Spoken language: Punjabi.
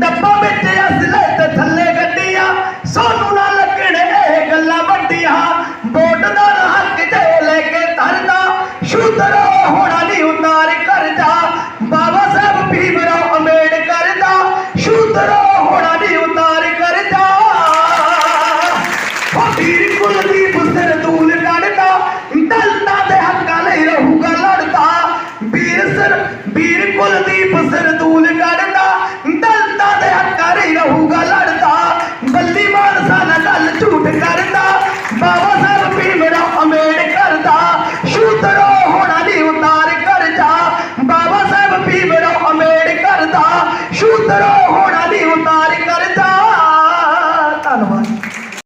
ਡੱਬਾ ਵਿੱਚ ਅਸਲੇ ਤੇ ਥੱਲੇ ਗੱਡੀਆਂ, ਸੋਨੂੰ ਨਾ ਲੱਗਣ ਇਹ ਗੱਲਾਂ ਵੱਡੀਆਂ? ਵੋਟ ਦਾ ਹੱਕ ਤੇ ਲੈ ਕੇ ਧਰਦਾ ਸ਼ੂਦਰ ਹੋਣਾ ਨਹੀਂ ਉਤਾਰ ਕਰਦਾ। ਬਾਬਾ ਸਾਹਿਬ ਭੀਮਰਾਓ ਅੰਬੇਡਕਰ ਦਾ ਸ਼ੂਦਰ ਹੋਣਾ ਨਹੀਂ ਉਤਾਰ ਕਰਦਾ। ਹੋ ਵੀਰ கூடாதி உத்தாரி கருத்தா?